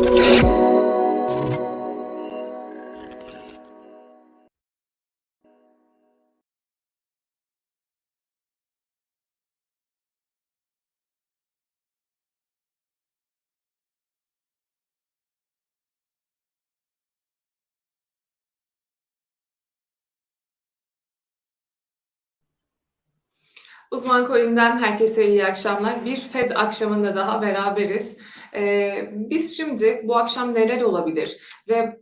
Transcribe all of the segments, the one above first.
Thank you. Uzman Coin'den herkese iyi akşamlar. Bir Fed akşamında daha beraberiz. Ee, biz şimdi bu akşam neler olabilir ve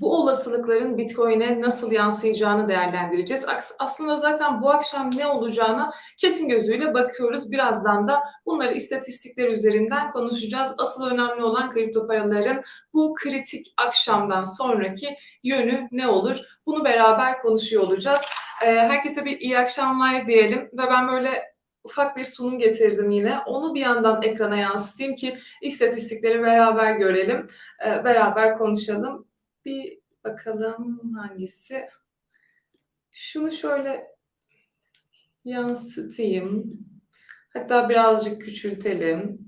bu olasılıkların Bitcoin'e nasıl yansıyacağını değerlendireceğiz. Aslında zaten bu akşam ne olacağına kesin gözüyle bakıyoruz. Birazdan da bunları istatistikler üzerinden konuşacağız. Asıl önemli olan kripto paraların bu kritik akşamdan sonraki yönü ne olur? Bunu beraber konuşuyor olacağız. Ee, herkese bir iyi akşamlar diyelim ve ben böyle ufak bir sunum getirdim yine. Onu bir yandan ekrana yansıtayım ki istatistikleri beraber görelim, ee, beraber konuşalım. Bir bakalım hangisi. Şunu şöyle yansıtayım. Hatta birazcık küçültelim.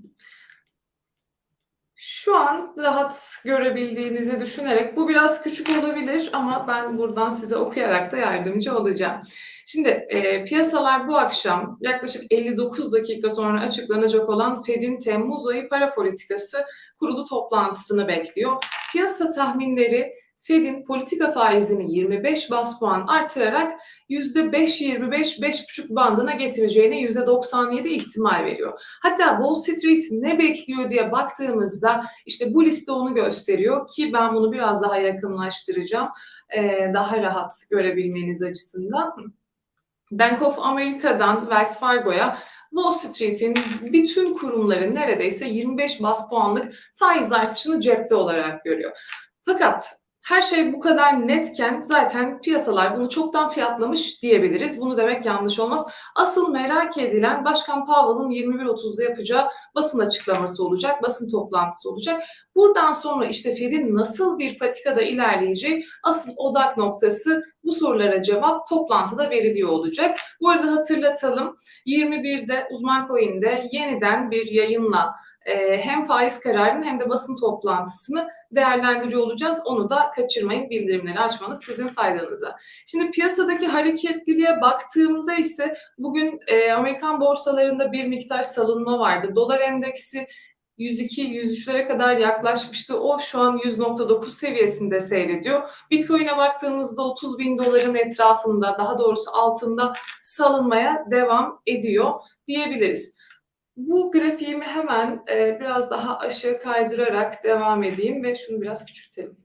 Şu an rahat görebildiğinizi düşünerek bu biraz küçük olabilir ama ben buradan size okuyarak da yardımcı olacağım. Şimdi e, piyasalar bu akşam yaklaşık 59 dakika sonra açıklanacak olan Fed'in Temmuz ayı para politikası kurulu toplantısını bekliyor. Piyasa tahminleri Fed'in politika faizini 25 bas puan artırarak %5-25-5,5 bandına getireceğine %97 ihtimal veriyor. Hatta Wall Street ne bekliyor diye baktığımızda işte bu liste onu gösteriyor ki ben bunu biraz daha yakınlaştıracağım. Daha rahat görebilmeniz açısından. Bank of America'dan Wells Fargo'ya Wall Street'in bütün kurumların neredeyse 25 bas puanlık faiz artışını cepte olarak görüyor. Fakat her şey bu kadar netken zaten piyasalar bunu çoktan fiyatlamış diyebiliriz. Bunu demek yanlış olmaz. Asıl merak edilen Başkan Powell'ın 21.30'da yapacağı basın açıklaması olacak, basın toplantısı olacak. Buradan sonra işte Fed'in nasıl bir patikada ilerleyeceği asıl odak noktası bu sorulara cevap toplantıda veriliyor olacak. Bu arada hatırlatalım 21'de Uzman Coin'de yeniden bir yayınla hem faiz kararının hem de basın toplantısını değerlendiriyor olacağız. Onu da kaçırmayın. Bildirimleri açmanız sizin faydanıza. Şimdi piyasadaki hareketliliğe baktığımda ise bugün e, Amerikan borsalarında bir miktar salınma vardı. Dolar endeksi 102-103'lere kadar yaklaşmıştı. O şu an 100.9 seviyesinde seyrediyor. Bitcoin'e baktığımızda 30 bin doların etrafında, daha doğrusu altında salınmaya devam ediyor diyebiliriz. Bu grafiğimi hemen e, biraz daha aşağı kaydırarak devam edeyim ve şunu biraz küçültelim.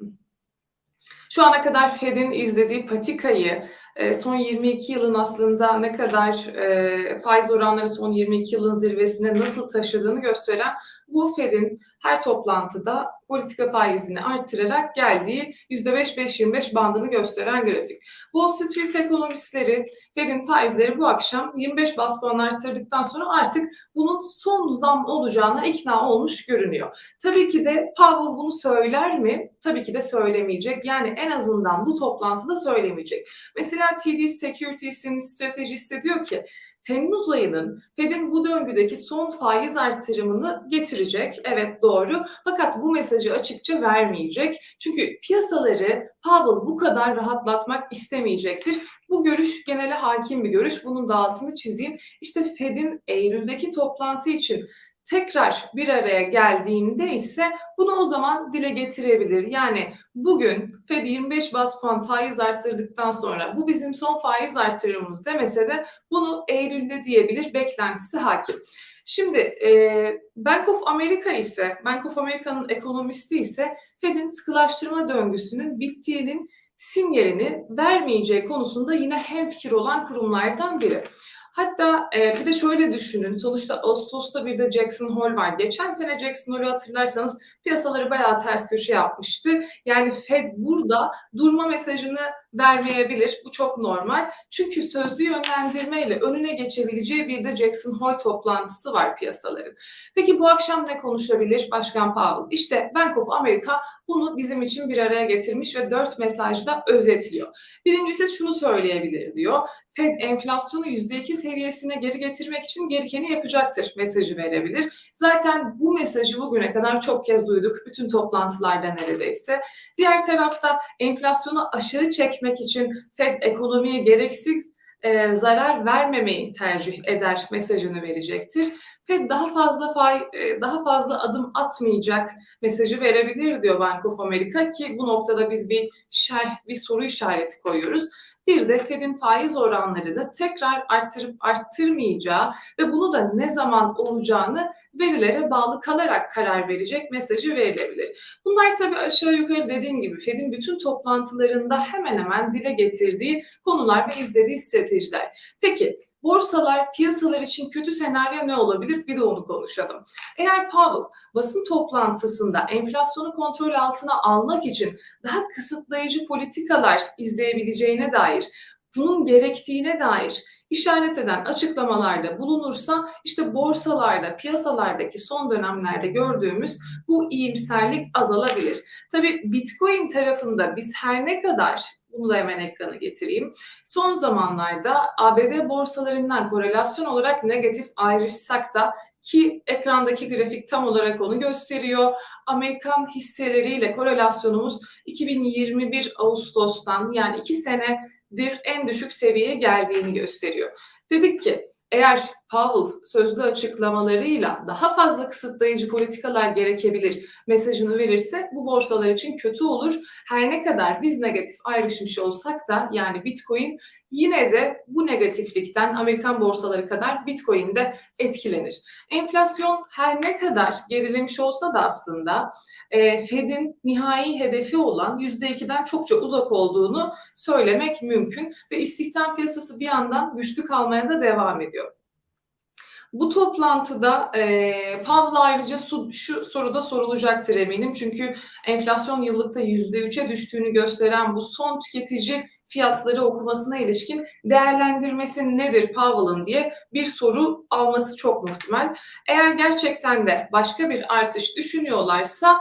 Şu ana kadar Fed'in izlediği patikayı son 22 yılın aslında ne kadar e, faiz oranları son 22 yılın zirvesine nasıl taşıdığını gösteren bu Fed'in her toplantıda politika faizini arttırarak geldiği %5-5-25 bandını gösteren grafik. Wall Street ekonomistleri Fed'in faizleri bu akşam 25 bas puan arttırdıktan sonra artık bunun son zam olacağına ikna olmuş görünüyor. Tabii ki de Powell bunu söyler mi? Tabii ki de söylemeyecek. Yani en azından bu toplantıda söylemeyecek. Mesela TD Securities'in stratejisti diyor ki Temmuz ayının Fed'in bu döngüdeki son faiz artırımını getirecek. Evet doğru. Fakat bu mesajı açıkça vermeyecek. Çünkü piyasaları Powell bu kadar rahatlatmak istemeyecektir. Bu görüş genele hakim bir görüş. Bunun da altını çizeyim. İşte Fed'in Eylül'deki toplantı için tekrar bir araya geldiğinde ise bunu o zaman dile getirebilir. Yani bugün Fed 25 bas puan faiz arttırdıktan sonra bu bizim son faiz arttırımımız demese de bunu Eylül'de diyebilir beklentisi hakim. Şimdi e, Bank of America ise Bank of America'nın ekonomisti ise Fed'in sıkılaştırma döngüsünün bittiğinin sinyalini vermeyeceği konusunda yine hemfikir olan kurumlardan biri. Hatta e, bir de şöyle düşünün. Sonuçta Ağustos'ta bir de Jackson Hole var. Geçen sene Jackson Hole'u hatırlarsanız piyasaları bayağı ters köşe yapmıştı. Yani Fed burada durma mesajını vermeyebilir. Bu çok normal. Çünkü sözlü yönlendirmeyle önüne geçebileceği bir de Jackson Hole toplantısı var piyasaların. Peki bu akşam ne konuşabilir Başkan Powell? İşte Bank of America bunu bizim için bir araya getirmiş ve dört mesajda özetliyor. Birincisi şunu söyleyebilir diyor. Fed enflasyonu %2 seviyesine geri getirmek için gerekeni yapacaktır mesajı verebilir. Zaten bu mesajı bugüne kadar çok kez duyduk bütün toplantılarda neredeyse. Diğer tarafta enflasyonu aşağı çekmek için Fed ekonomiye gereksiz e, zarar vermemeyi tercih eder mesajını verecektir. Fed daha fazla fay, e, daha fazla adım atmayacak mesajı verebilir diyor Bank of America ki bu noktada biz bir şerh, bir soru işareti koyuyoruz. Bir de Fed'in faiz oranlarını tekrar arttırıp arttırmayacağı ve bunu da ne zaman olacağını verilere bağlı kalarak karar verecek mesajı verilebilir. Bunlar tabii aşağı yukarı dediğim gibi Fed'in bütün toplantılarında hemen hemen dile getirdiği konular ve izlediği stratejiler. Peki borsalar, piyasalar için kötü senaryo ne olabilir? Bir de onu konuşalım. Eğer Powell basın toplantısında enflasyonu kontrol altına almak için daha kısıtlayıcı politikalar izleyebileceğine dair, bunun gerektiğine dair işaret eden açıklamalarda bulunursa işte borsalarda, piyasalardaki son dönemlerde gördüğümüz bu iyimserlik azalabilir. Tabii Bitcoin tarafında biz her ne kadar bunu da hemen ekrana getireyim. Son zamanlarda ABD borsalarından korelasyon olarak negatif ayrışsak da ki ekrandaki grafik tam olarak onu gösteriyor. Amerikan hisseleriyle korelasyonumuz 2021 Ağustos'tan yani 2 senedir en düşük seviyeye geldiğini gösteriyor. Dedik ki eğer Powell sözlü açıklamalarıyla daha fazla kısıtlayıcı politikalar gerekebilir mesajını verirse bu borsalar için kötü olur. Her ne kadar biz negatif ayrışmış olsak da yani Bitcoin yine de bu negatiflikten Amerikan borsaları kadar Bitcoin de etkilenir. Enflasyon her ne kadar gerilemiş olsa da aslında e, Fed'in nihai hedefi olan %2'den çokça uzak olduğunu söylemek mümkün ve istihdam piyasası bir yandan güçlü kalmaya da devam ediyor. Bu toplantıda e, Powell ayrıca su, şu soruda sorulacaktır eminim. Çünkü enflasyon yıllıkta %3'e düştüğünü gösteren bu son tüketici fiyatları okumasına ilişkin değerlendirmesi nedir Powell'ın diye bir soru alması çok muhtemel. Eğer gerçekten de başka bir artış düşünüyorlarsa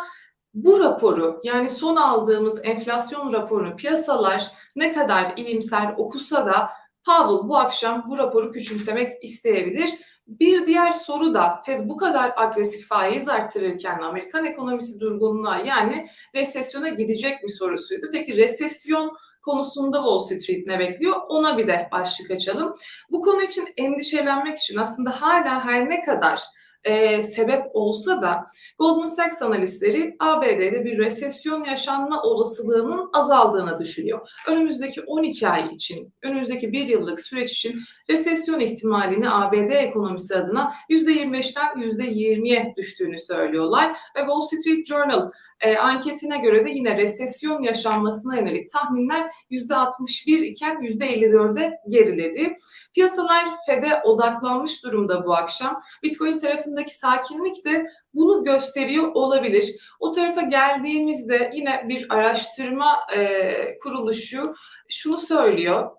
bu raporu yani son aldığımız enflasyon raporunu piyasalar ne kadar iyimser okusa da Powell bu akşam bu raporu küçümsemek isteyebilir. Bir diğer soru da Fed bu kadar agresif faiz arttırırken Amerikan ekonomisi durgunluğa yani resesyona gidecek mi sorusuydu. Peki resesyon konusunda Wall Street ne bekliyor? Ona bir de başlık açalım. Bu konu için endişelenmek için aslında hala her ne kadar e, sebep olsa da Goldman Sachs analistleri ABD'de bir resesyon yaşanma olasılığının azaldığını düşünüyor. Önümüzdeki 12 ay için, önümüzdeki bir yıllık süreç için resesyon ihtimalini ABD ekonomisi adına %25'ten %20'ye düştüğünü söylüyorlar. Ve Wall Street Journal e, anketine göre de yine resesyon yaşanmasına yönelik tahminler %61 iken %54'e geriledi. Piyasalar FED'e odaklanmış durumda bu akşam. Bitcoin tarafındaki sakinlik de bunu gösteriyor olabilir. O tarafa geldiğimizde yine bir araştırma e, kuruluşu şunu söylüyor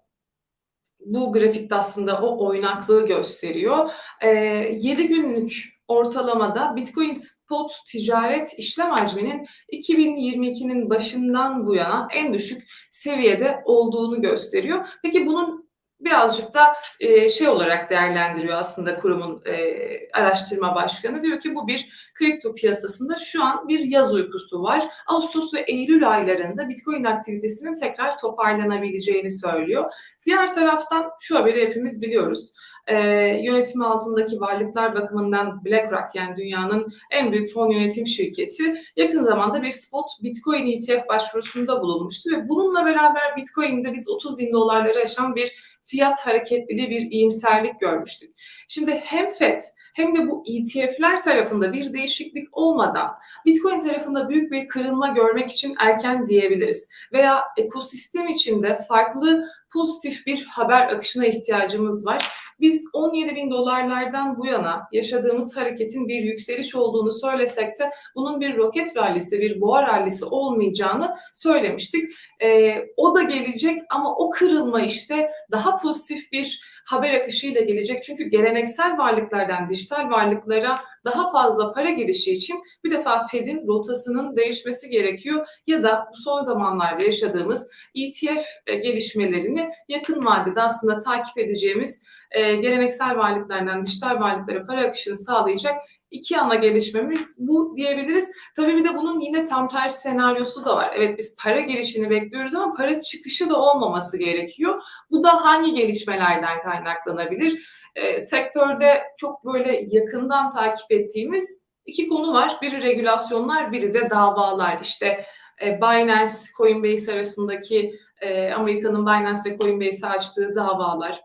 bu grafikte aslında o oynaklığı gösteriyor. E, 7 günlük ortalamada Bitcoin spot ticaret işlem hacminin 2022'nin başından bu yana en düşük seviyede olduğunu gösteriyor. Peki bunun birazcık da e, şey olarak değerlendiriyor aslında kurumun e, araştırma başkanı. Diyor ki bu bir kripto piyasasında şu an bir yaz uykusu var. Ağustos ve Eylül aylarında Bitcoin aktivitesinin tekrar toparlanabileceğini söylüyor. Diğer taraftan şu haberi hepimiz biliyoruz e, yönetimi altındaki varlıklar bakımından BlackRock yani dünyanın en büyük fon yönetim şirketi yakın zamanda bir spot Bitcoin ETF başvurusunda bulunmuştu ve bununla beraber Bitcoin'de biz 30 bin dolarları aşan bir fiyat hareketliliği bir iyimserlik görmüştük. Şimdi hem FED hem de bu ETF'ler tarafında bir değişiklik olmadan Bitcoin tarafında büyük bir kırılma görmek için erken diyebiliriz. Veya ekosistem içinde farklı pozitif bir haber akışına ihtiyacımız var. Biz 17 bin dolarlardan bu yana yaşadığımız hareketin bir yükseliş olduğunu söylesek de bunun bir roket rallisi, bir boğa rallisi olmayacağını söylemiştik. E, o da gelecek ama o kırılma işte daha pozitif bir haber akışıyla gelecek. Çünkü geleneksel varlıklardan dijital varlıklara daha fazla para girişi için bir defa Fed'in rotasının değişmesi gerekiyor ya da bu son zamanlarda yaşadığımız ETF e, gelişmelerini yakın vadede aslında takip edeceğimiz e, geleneksel varlıklardan dijital varlıklara para akışını sağlayacak iki ana gelişmemiz bu diyebiliriz. Tabii bir de bunun yine tam tersi senaryosu da var. Evet biz para girişini bekliyoruz ama para çıkışı da olmaması gerekiyor. Bu da hangi gelişmelerden kaynaklanabilir? E, sektörde çok böyle yakından takip ettiğimiz iki konu var. Biri regülasyonlar, biri de davalar. İşte e, Binance, Coinbase arasındaki e, Amerika'nın Binance ve Coinbase açtığı davalar,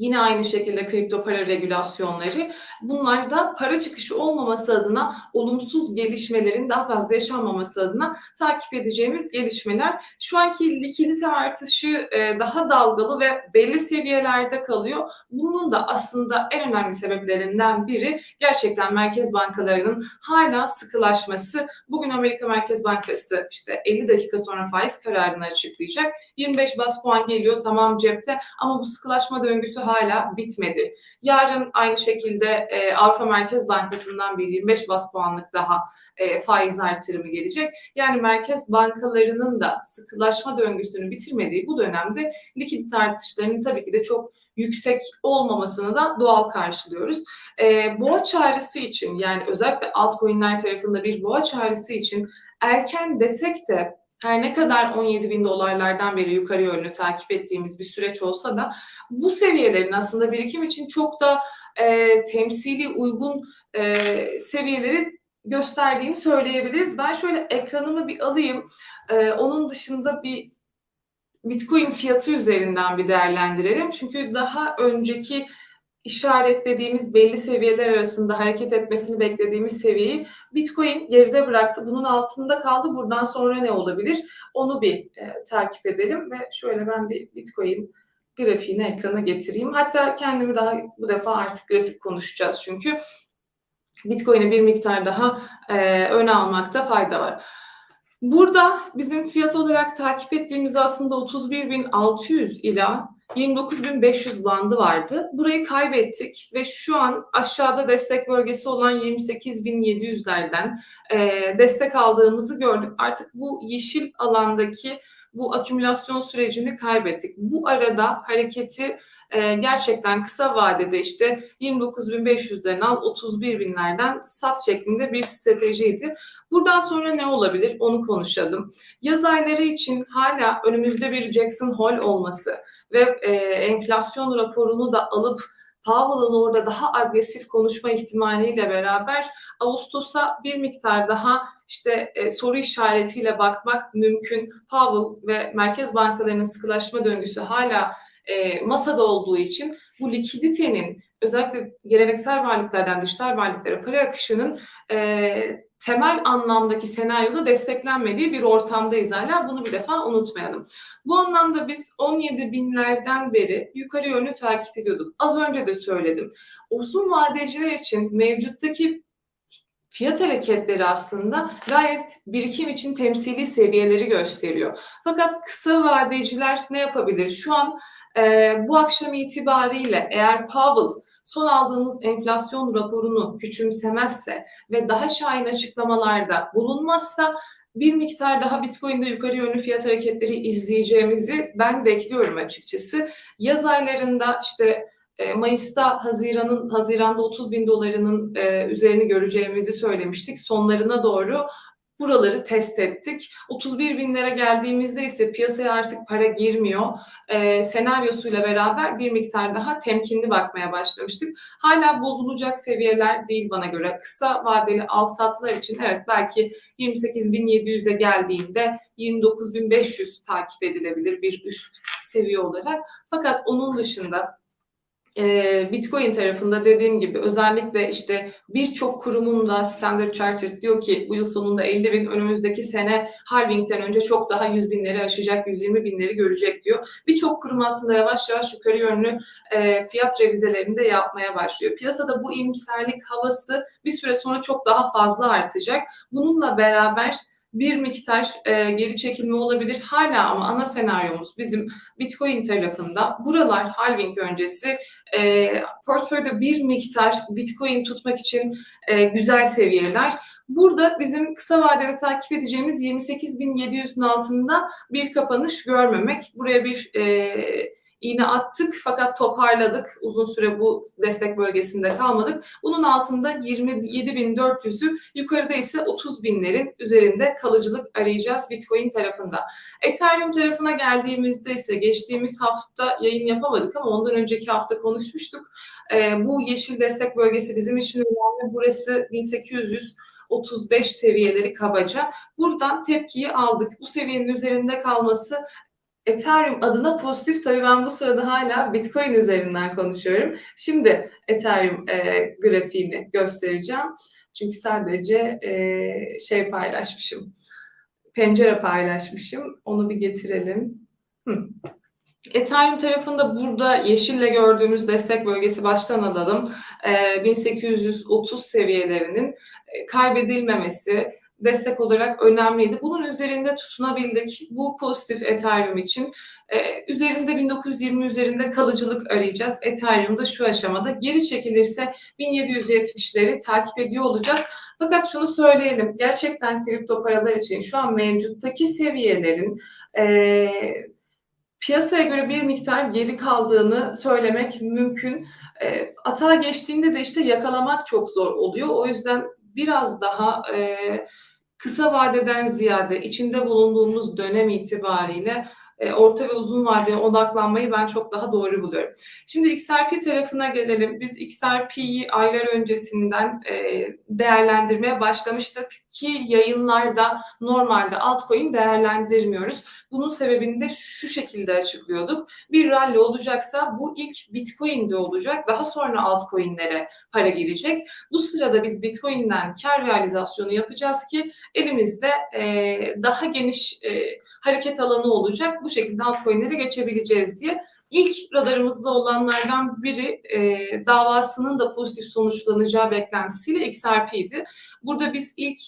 Yine aynı şekilde kripto para regülasyonları. Bunlar da para çıkışı olmaması adına olumsuz gelişmelerin daha fazla yaşanmaması adına takip edeceğimiz gelişmeler. Şu anki likidite artışı e, daha dalgalı ve belli seviyelerde kalıyor. Bunun da aslında en önemli sebeplerinden biri gerçekten merkez bankalarının hala sıkılaşması. Bugün Amerika Merkez Bankası işte 50 dakika sonra faiz kararını açıklayacak. 25 bas puan geliyor tamam cepte ama bu sıkılaşma döngüsü hala bitmedi. Yarın aynı şekilde e, Avrupa Merkez Bankası'ndan bir 25 bas puanlık daha e, faiz artırımı gelecek. Yani merkez bankalarının da sıkılaşma döngüsünü bitirmediği bu dönemde likidite artışlarının tabii ki de çok yüksek olmamasını da doğal karşılıyoruz. E, boğa çağrısı için yani özellikle altcoin'ler tarafında bir boğa çağrısı için erken desek de her ne kadar 17 bin dolarlardan beri yukarı yönlü takip ettiğimiz bir süreç olsa da bu seviyelerin aslında birikim için çok da e, temsili uygun e, seviyeleri gösterdiğini söyleyebiliriz. Ben şöyle ekranımı bir alayım. E, onun dışında bir Bitcoin fiyatı üzerinden bir değerlendirelim. Çünkü daha önceki işaretlediğimiz belli seviyeler arasında hareket etmesini beklediğimiz seviyeyi Bitcoin geride bıraktı. Bunun altında kaldı. Buradan sonra ne olabilir? Onu bir e, takip edelim ve şöyle ben bir Bitcoin grafiğini ekrana getireyim. Hatta kendimi daha bu defa artık grafik konuşacağız çünkü Bitcoin'i bir miktar daha e, öne almakta fayda var. Burada bizim fiyat olarak takip ettiğimiz aslında 31.600 ila 29.500 bandı vardı. Burayı kaybettik ve şu an aşağıda destek bölgesi olan 28.700'lerden e, destek aldığımızı gördük. Artık bu yeşil alandaki bu akümülasyon sürecini kaybettik. Bu arada hareketi e, gerçekten kısa vadede işte 29.500'den al 31.000'lerden sat şeklinde bir stratejiydi. Buradan sonra ne olabilir onu konuşalım. Yaz ayları için hala önümüzde bir Jackson Hole olması ve e, enflasyon raporunu da alıp Powell'ın orada daha agresif konuşma ihtimaliyle beraber Ağustos'a bir miktar daha işte e, soru işaretiyle bakmak mümkün. Powell ve merkez bankalarının sıkılaşma döngüsü hala e, masada olduğu için bu likiditenin özellikle geleneksel varlıklardan dijital varlıklara para akışının e, temel anlamdaki senaryoda desteklenmediği bir ortamdayız hala. Bunu bir defa unutmayalım. Bu anlamda biz 17 binlerden beri yukarı yönlü takip ediyorduk. Az önce de söyledim. Uzun vadeciler için mevcuttaki fiyat hareketleri aslında gayet birikim için temsili seviyeleri gösteriyor. Fakat kısa vadeciler ne yapabilir? Şu an e, bu akşam itibariyle eğer Powell son aldığımız enflasyon raporunu küçümsemezse ve daha şahin açıklamalarda bulunmazsa bir miktar daha Bitcoin'de yukarı yönlü fiyat hareketleri izleyeceğimizi ben bekliyorum açıkçası. Yaz aylarında işte e, Mayıs'ta Haziran'ın Haziran'da 30 bin dolarının e, üzerini göreceğimizi söylemiştik. Sonlarına doğru Buraları test ettik. 31 binlere geldiğimizde ise piyasaya artık para girmiyor. E, senaryosuyla beraber bir miktar daha temkinli bakmaya başlamıştık. Hala bozulacak seviyeler değil bana göre. Kısa vadeli al satlar için evet belki 28.700'e geldiğinde 29.500 takip edilebilir bir üst seviye olarak. Fakat onun dışında Bitcoin tarafında dediğim gibi özellikle işte birçok kurumun da Standard Chartered diyor ki bu yıl sonunda 50 bin önümüzdeki sene halvingten önce çok daha 100 binleri aşacak 120 binleri görecek diyor. Birçok kurum aslında yavaş yavaş yukarı yönlü e, fiyat revizelerini de yapmaya başlıyor. Piyasada bu iyimserlik havası bir süre sonra çok daha fazla artacak. Bununla beraber bir miktar e, geri çekilme olabilir. Hala ama ana senaryomuz bizim Bitcoin tarafında. Buralar halving öncesi e, portföyde bir miktar Bitcoin tutmak için e, güzel seviyeler. Burada bizim kısa vadede takip edeceğimiz 28.700'ün altında bir kapanış görmemek. Buraya bir e, iğne attık fakat toparladık. Uzun süre bu destek bölgesinde kalmadık. Bunun altında 27.400'ü yukarıda ise 30 binlerin üzerinde kalıcılık arayacağız Bitcoin tarafında. Ethereum tarafına geldiğimizde ise geçtiğimiz hafta yayın yapamadık ama ondan önceki hafta konuşmuştuk. Ee, bu yeşil destek bölgesi bizim için önemli. Burası 1800 35 seviyeleri kabaca. Buradan tepkiyi aldık. Bu seviyenin üzerinde kalması Ethereum adına pozitif. Tabii ben bu sırada hala Bitcoin üzerinden konuşuyorum. Şimdi Ethereum e, grafiğini göstereceğim. Çünkü sadece e, şey paylaşmışım. Pencere paylaşmışım. Onu bir getirelim. Hı. Ethereum tarafında burada yeşille gördüğümüz destek bölgesi baştan alalım. E, 1830 seviyelerinin e, kaybedilmemesi, destek olarak önemliydi. Bunun üzerinde tutunabildik. Bu pozitif Ethereum için. Ee, üzerinde 1920 üzerinde kalıcılık arayacağız. Ethereum'da şu aşamada geri çekilirse 1770'leri takip ediyor olacağız. Fakat şunu söyleyelim. Gerçekten kripto paralar için şu an mevcuttaki seviyelerin e, piyasaya göre bir miktar geri kaldığını söylemek mümkün. E, atağa geçtiğinde de işte yakalamak çok zor oluyor. O yüzden biraz daha e, kısa vadeden ziyade içinde bulunduğumuz dönem itibariyle orta ve uzun vadeye odaklanmayı ben çok daha doğru buluyorum. Şimdi XRP tarafına gelelim. Biz XRP'yi aylar öncesinden e, değerlendirmeye başlamıştık ki yayınlarda normalde altcoin değerlendirmiyoruz. Bunun sebebini de şu şekilde açıklıyorduk. Bir rally olacaksa bu ilk Bitcoin'de olacak. Daha sonra altcoin'lere para girecek. Bu sırada biz Bitcoin'den kar realizasyonu yapacağız ki elimizde e, daha geniş e, hareket alanı olacak. Bu şekilde altcoin'lere geçebileceğiz diye. İlk radarımızda olanlardan biri e, davasının da pozitif sonuçlanacağı beklentisiyle XRP'ydi. Burada biz ilk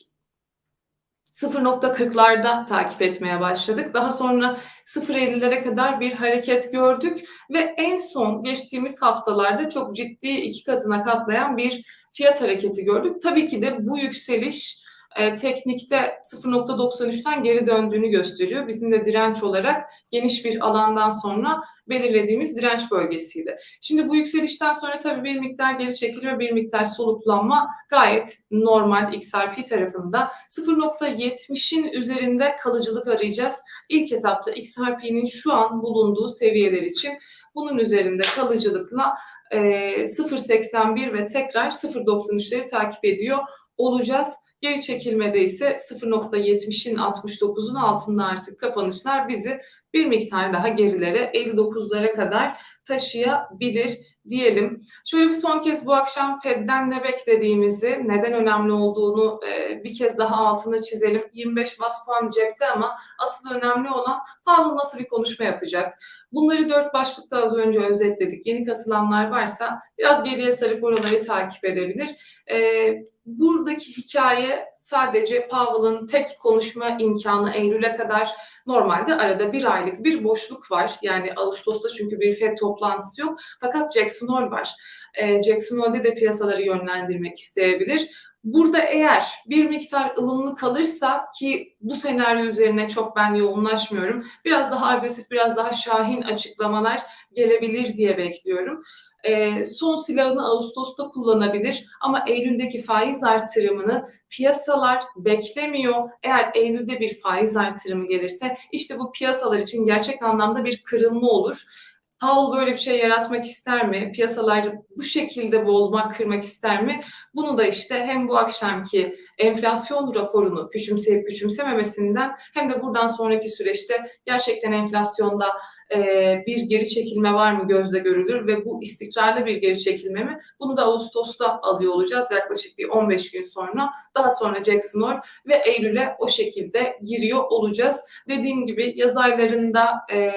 0.40'larda takip etmeye başladık. Daha sonra 0.50'lere kadar bir hareket gördük ve en son geçtiğimiz haftalarda çok ciddi iki katına katlayan bir fiyat hareketi gördük. Tabii ki de bu yükseliş e, teknikte 0.93'ten geri döndüğünü gösteriyor. Bizim de direnç olarak geniş bir alandan sonra belirlediğimiz direnç bölgesiydi. Şimdi bu yükselişten sonra tabii bir miktar geri çekiliyor, bir miktar soluklanma gayet normal XRP tarafında. 0.70'in üzerinde kalıcılık arayacağız. İlk etapta XRP'nin şu an bulunduğu seviyeler için bunun üzerinde kalıcılıkla 0.81 ve tekrar 0.93'leri takip ediyor olacağız. Geri çekilmede ise 0.70'in 69'un altında artık kapanışlar bizi bir miktar daha gerilere 59'lara kadar taşıyabilir diyelim. Şöyle bir son kez bu akşam Fed'den ne beklediğimizi, neden önemli olduğunu e, bir kez daha altına çizelim. 25 bas puan cepte ama asıl önemli olan Powell nasıl bir konuşma yapacak? Bunları dört başlıkta az önce özetledik. Yeni katılanlar varsa biraz geriye sarıp oraları takip edebilir. Ee, buradaki hikaye sadece Powell'ın tek konuşma imkanı Eylül'e kadar normalde arada bir aylık bir boşluk var. Yani Ağustos'ta çünkü bir FED toplantısı yok. Fakat Jackson Hole var. Ee, Jackson Hole'de de piyasaları yönlendirmek isteyebilir. Burada eğer bir miktar ılımlı kalırsa ki bu senaryo üzerine çok ben yoğunlaşmıyorum. Biraz daha agresif, biraz daha şahin açıklamalar gelebilir diye bekliyorum. E, son silahını Ağustos'ta kullanabilir ama Eylül'deki faiz artırımını piyasalar beklemiyor. Eğer Eylül'de bir faiz artırımı gelirse işte bu piyasalar için gerçek anlamda bir kırılma olur Powell böyle bir şey yaratmak ister mi? Piyasalar bu şekilde bozmak, kırmak ister mi? Bunu da işte hem bu akşamki enflasyon raporunu küçümseyip küçümsememesinden hem de buradan sonraki süreçte gerçekten enflasyonda e, bir geri çekilme var mı gözle görülür ve bu istikrarlı bir geri çekilme mi? Bunu da Ağustos'ta alıyor olacağız yaklaşık bir 15 gün sonra. Daha sonra Jackson Hole ve Eylül'e o şekilde giriyor olacağız. Dediğim gibi yaz aylarında e,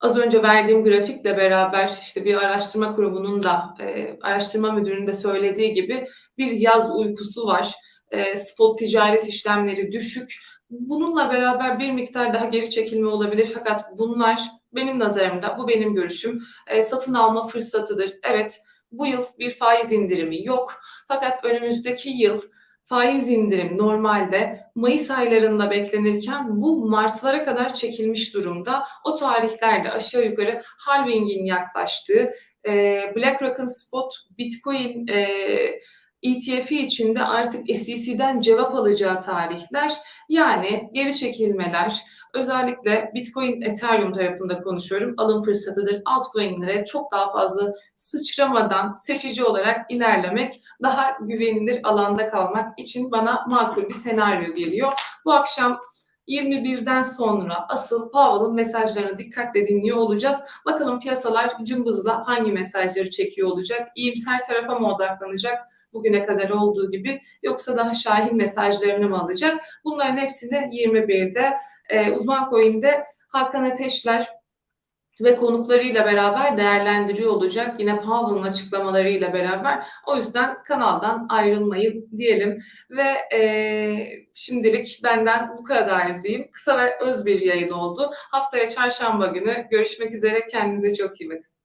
Az önce verdiğim grafikle beraber işte bir araştırma kurumunun da e, araştırma müdürünün de söylediği gibi bir yaz uykusu var. e, spot ticaret işlemleri düşük. Bununla beraber bir miktar daha geri çekilme olabilir fakat bunlar benim nazarımda, bu benim görüşüm, e, satın alma fırsatıdır. Evet, bu yıl bir faiz indirimi yok fakat önümüzdeki yıl faiz indirim normalde Mayıs aylarında beklenirken bu Mart'lara kadar çekilmiş durumda. O tarihlerde aşağı yukarı halvingin yaklaştığı, e, BlackRock'ın spot Bitcoin e, ETF'i içinde artık SEC'den cevap alacağı tarihler yani geri çekilmeler özellikle Bitcoin Ethereum tarafında konuşuyorum alım fırsatıdır. Altcoin'lere çok daha fazla sıçramadan seçici olarak ilerlemek daha güvenilir alanda kalmak için bana makul bir senaryo geliyor. Bu akşam 21'den sonra asıl Powell'ın mesajlarını dikkatle dinliyor olacağız. Bakalım piyasalar cımbızla hangi mesajları çekiyor olacak? İyimser tarafa mı odaklanacak? bugüne kadar olduğu gibi yoksa daha şahin mesajlarını mı alacak? Bunların hepsini 21'de e, uzman coin'de Hakan Ateşler ve konuklarıyla beraber değerlendiriyor olacak. Yine Powell'ın açıklamalarıyla beraber. O yüzden kanaldan ayrılmayın diyelim. Ve e, şimdilik benden bu kadar diyeyim. Kısa ve öz bir yayın oldu. Haftaya çarşamba günü görüşmek üzere. Kendinize çok iyi bakın.